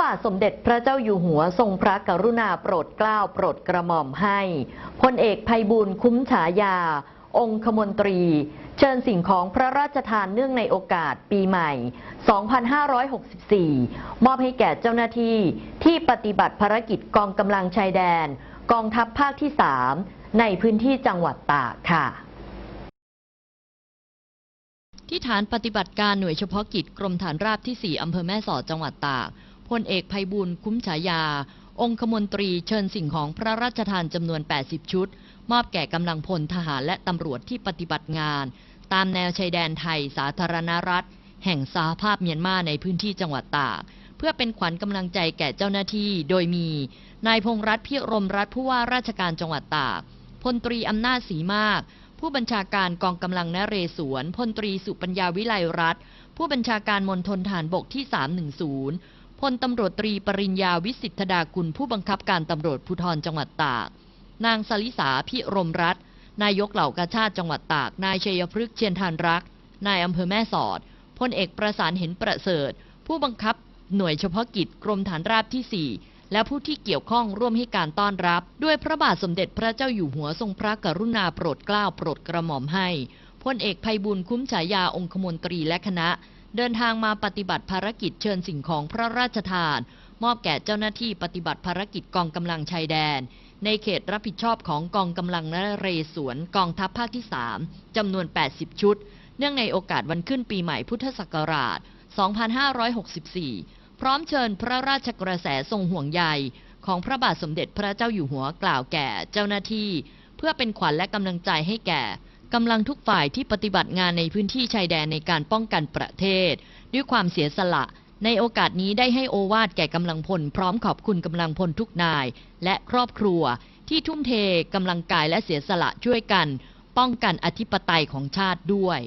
บาทสมเด็จพระเจ้าอยู่หัวทรงพระกรุณาโปรดเกล้าโปรดกระหม่อมให้พลเอกภัยบูลคุ้มฉายา องคมนตรี เชิญสิ่งของพระราชทานเนื่องในโอกาสปีใหม่ 2564 มอบให้แก่เจ้าหน้าที่ที่ปฏิบัติภารกิจกองกำลังชายแดน กองทัพภาคที่ 3 ในพื้นที่จังหวัดตากค่ะที่ฐานปฏิบัติการหน่วยเฉพาะกิจกรมฐานราบที่ 4 อำเภอแม่สอดจังหวัดตาก พลเอกภัยบูลย์คุ้มฉายา องคมนตรีเชิญสิ่งของพระราชทานจำนวน 80 ชุด มอบแก่กำลังพลทหารและตำรวจที่ปฏิบัติงาน ตามแนวชายแดนไทยสาธารณรัฐ แห่งสหภาพเมียนมาในพื้นที่จังหวัดตากเพื่อเป็นขวัญกำลังใจแก่เจ้าหน้าที่โดยมีนายพงษ์รัตน์พิรมรัฐผู้ว่าราชการจังหวัดตากพลตรีอำนาจศรีมาก ผู้บัญชาการกองกำลังนเรศวรพลตรีสุปัญญาวิไลรัตน์ผู้บัญชาการมณฑลฐานบกที่ 310 พลตำรวจตรีปริญญาวิสิทธดากุลผู้บังคับการตำรวจภูธรจังหวัดตาก นางสลิสาพิรมรัตน์นายกเหล่ากาชาติจังหวัดตาก นายชัยพฤกษ์เชียนทานรัก นายอำเภอแม่สอดพลเอกประสานเห็นประเสริฐ ผู้บังคับหน่วยเฉพาะกิจกรมฐานราบที่ 4 และผู้ที่เกี่ยวข้องร่วมให้การต้อนรับ ด้วยพระบาทสมเด็จพระเจ้าอยู่หัวทรงพระกรุณาโปรดเกล้าโปรดกระหม่อมให้พลเอกภัยบุญคุ้มฉายาองคมนตรีและคณะ เดินทางมาปฏิบัติภารกิจเชิญสิ่งของพระราชทาน มอบแก่เจ้าหน้าที่ปฏิบัติภารกิจกองกำลังชายแดน ในเขตรับผิดชอบของกองกำลังนเรศวรกองทัพภาคที่ 3จำนวน 80 ชุด เนื่องในโอกาสวันขึ้นปีใหม่พุทธศักราช 2564 พร้อมเชิญพระราชกระแสทรงห่วงใยของพระบาทสมเด็จพระเจ้าอยู่หัวกล่าวแก่เจ้าหน้าที่ เพื่อเป็นขวัญและกำลังใจให้แก่ กำลังทุกฝ่ายที่ปฏิบัติงานในพื้นที่ชายแดนในการป้องกันประเทศ ด้วยความเสียสละ ในโอกาสนี้ได้ให้โอวาดแก่กำลังพล พร้อมขอบคุณกำลังพลทุกนาย และครอบครัว ที่ทุ่มเทกำลังกายและเสียสละช่วยกัน ป้องกันอธิปไตยของชาติด้วย